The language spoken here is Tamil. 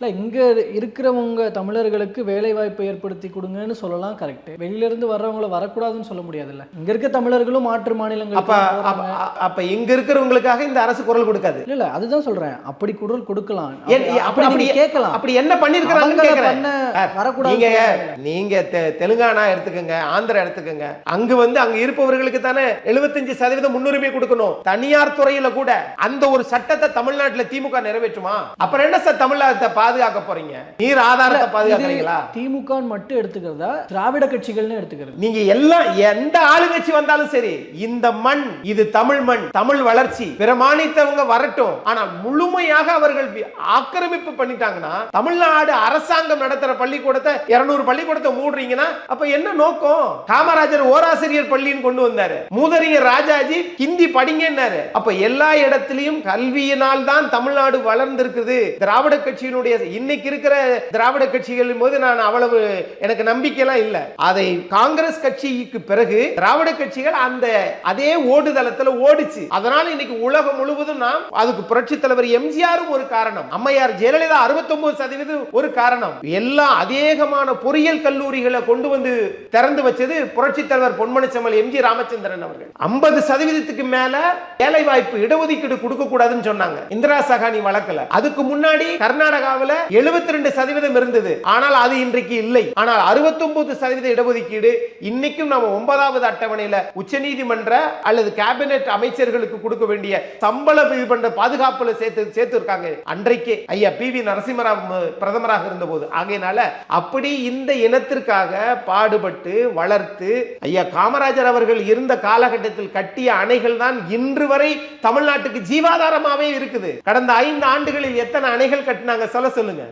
இல்லை இங்கே இருக்கிறவங்க தமிழர்களுக்கு வேலை வாய்ப்பை ஏற்படுத்தி கொடுங்கன்னு சொல்லலாம் கரெக்ட் வெளியிலேருந்து வர்றவங்கள வரக்கூடாதுன்னு சொல்ல முடியாதுல்ல. இங்கே இருக்க தமிழர்களும் மாற்று அப்ப மாநிலங்களுக்கு அப்ப- இங்க இருக்கிறவங்களுக்காக இந்த அரசு குரல் கொடுக்காது. இல்ல இல்ல அதுதான் சொல்றேன். அப்படி குரல் கொடுக்கலாம். அப்படி- அப்படி- கேட்கலாம். அப்படி என்ன பண்ணிருக்கிறாங்கன்னு அவங்கள கேக்குறேன் பண்ண வரக்கூடாது நீங்க நீங்க தெ- தெலுங்கானா எடுத்துக்கங்க ஆந்திரா எடுத்துக்கங்க. அங்க வந்து அங்க இருப்பவர்களுக்கு தானே 75% சதவீதம் முன்னுரிமை கொடுக்கணும். தனியார் துறையில கூட அந்த ஒரு சட்டத்தை தமிழ்நாட்டுல திமுக நிறைவேற்றுமா? அப்புறம் என்ன சார் தமிழ்நாட்டை பாதுகாக்க போறீங்க. நீர் ஆதாரத்தை பாதுகாக்கிறீங்களா? திமுக மட்டும் எடுத்துக்கிறதா? திராவிட கட்சிகள்னு எடுத்துக்கிறது. நீங்க எல்லாம் எந்த ஆளுங்கட்சி வந்தாலும் சரி இந்த மண் இது தமிழ் மண் தமிழ் வளர்ச்சி பிற மாநிலத்தவங்க வரட்டும். ஆனா முழுமையாக அவர்கள் ஆக்கிரமிப்பு பண்ணிட்டாங்கன்னா தமிழ்நாடு அரசாங்கம் நடத்துற பள்ளிக்கூடத்தை 200 பள்ளிக்கூடத்தை மூடுறீங்கன்னா அப்ப என்ன நோக்கம்? காமராஜர் ஓராசிரியர் பள்ளின்னு கொண்டு வந்தாரு. மூதறிஞர் ராஜாஜி ஹிந்தி படிங்கன்னாரு. அப்ப எல்லா இடத்திலையும் கல்வியினால் தான் தமிழ்நாடு வளர்ந்திருக்குது. திராவிட கட்சியினுடைய இன்னைக்கு இருக்கிற திராவிட கட்சிகளின் போது நான் அவ்வளவு எனக்கு நம்பிக்கையெல்லாம் இல்லை. அதை காங்கிரஸ் கட்சிக்கு பிறகு திராவிட கட்சிகள் அந்த அதே ஓடுதளத்துல ஓடிச்சு. அதனால இன்னைக்கு உலகம் முழுவதும் நாம் அதுக்கு புரட்சி தலைவர் எம்ஜிஆரும் ஒரு காரணம். அம்மையார் ஜெயலலிதா 69% சதவீதம் ஒரு காரணம். எல்லா அதிகமான பொறியியல் கல்லூரிகளை கொண்டு வந்து திறந்து வச்சது புரட்சி தலைவர் பொன்மனச்செம்மல் எம்ஜி ராமச்சந்திரன் அவர்கள். 50% சதவீதத்துக்கு மேல வேலை வாய்ப்பு இடஒதுக்கீடு கொடுக்க கூடாதுன்னு சொன்னாங்க. இந்திரா சகானி வழக்கில். அதுக்கு முன்னாடி கர்நாடகாவில் 72% சதவீதம் இருந்தது. ஆனால் அது இன்றைக்கு இல்லை. ஆனால் 69% சதவீத இடஒதுக்கீடு இன்னைக்கும் நம்ம ஒன்பதாவது அட்டவணையில உச்சநீதிமன்ற அல்லது கேபினெட் அமைச்சர்களுக்கு கொடுக்க வேண்டிய சம்பள இது பண்ற பாதுகாப்புல சேர்த்து சேர்த்து இருக்காங்க அன்றைக்கு ஐயா பி வி நரசிம்மராவ் பிரதமராக இருந்த போது ஆகையினால அப்படி இந்த இனத்திற்காக பாடுபட்டு வளர்த்து ஐயா காமராஜர் அவர்கள் இருந்த காலகட்டத்தில் கட்டிய அணைகள் தான் இன்று வரை தமிழ்நாட்டுக்கு ஜீவாதாரமாவே இருக்குது. கடந்த ஐந்து ஆண்டுகளில் எத்தனை அணைகள் கட்டினாங்க? சொல்ல சொல்லுங்க.